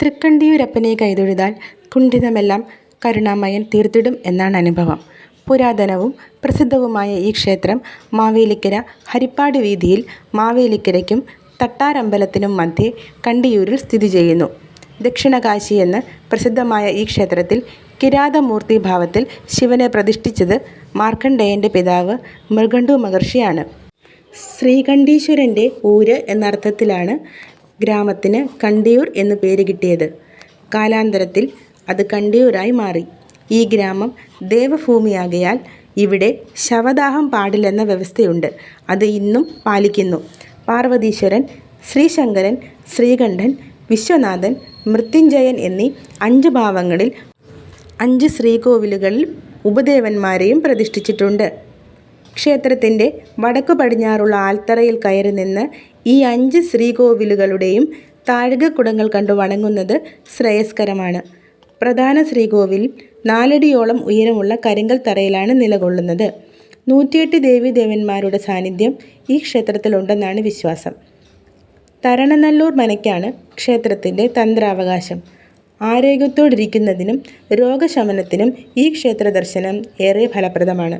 തൃക്കണ്ടിയൂരപ്പനെ കൈതൊഴുതാൽ കുണ്ഠിതമെല്ലാം കരുണാമയൻ തീർത്തിടും എന്നാണ് അനുഭവം. പുരാതനവും പ്രസിദ്ധവുമായ ഈ ക്ഷേത്രം മാവേലിക്കര ഹരിപ്പാട് വീതിയിൽ മാവേലിക്കരയ്ക്കും തട്ടാരമ്പലത്തിനും മധ്യേ കണ്ടിയൂരിൽ സ്ഥിതി ചെയ്യുന്നു ദക്ഷിണകാശി എന്ന് പ്രസിദ്ധമായ ഈ ക്ഷേത്രത്തിൽ കിരാതമൂർത്തി ഭാവത്തിൽ ശിവനെ പ്രതിഷ്ഠിച്ചത് മാർക്കണ്ഡേയന്റെ പിതാവ് മൃഗണ്ഡു മഹർഷിയാണ്. ശ്രീകണ്ഠീശ്വരന്റെ ഊര് എന്നർത്ഥത്തിലാണ് ഗ്രാമത്തിന് കണ്ടിയൂർ എന്ന് പേര് കിട്ടിയത്. കാലാന്തരത്തിൽ അത് കണ്ടിയൂരായി മാറി. ഈ ഗ്രാമം ദേവഭൂമിയാകയാൽ ഇവിടെ ശവദാഹം പാടില്ലെന്ന വ്യവസ്ഥയുണ്ട്. അത് ഇന്നും പാലിക്കുന്നു. പാർവതീശ്വരൻ, ശ്രീശങ്കരൻ, ശ്രീകണ്ഠൻ, വിശ്വനാഥൻ, മൃത്യുഞ്ജയൻ എന്നീ അഞ്ച് ഭാവങ്ങളിൽ അഞ്ച് ശ്രീകോവിലുകളിൽ ഉപദേവന്മാരെയും പ്രതിഷ്ഠിച്ചിട്ടുണ്ട്. ക്ഷേത്രത്തിന്റെ വടക്കു പടിഞ്ഞാറുള്ള ആൽത്തറയിൽ കയറിനിന്ന് ഈ അഞ്ച് ശ്രീകോവിലുകളുടെയും താഴകക്കുടങ്ങൾ കണ്ടു വണങ്ങുന്നത് ശ്രേയസ്കരമാണ്. പ്രധാന ശ്രീകോവിൽ നാലടിയോളം ഉയരമുള്ള കരിങ്കൽ തറയിലാണ് നിലകൊള്ളുന്നത്. നൂറ്റിയെട്ട് ദേവീദേവന്മാരുടെ സാന്നിധ്യം ഈ ക്ഷേത്രത്തിലുണ്ടെന്നാണ് വിശ്വാസം. തരണനല്ലൂർ മനയ്ക്കാണ് ക്ഷേത്രത്തിന്റെ തന്ത്രാവകാശം. ആരോഗ്യത്തോടിരിക്കുന്നതിനും രോഗശമനത്തിനും ഈ ക്ഷേത്രദർശനം ഏറെ ഫലപ്രദമാണ്.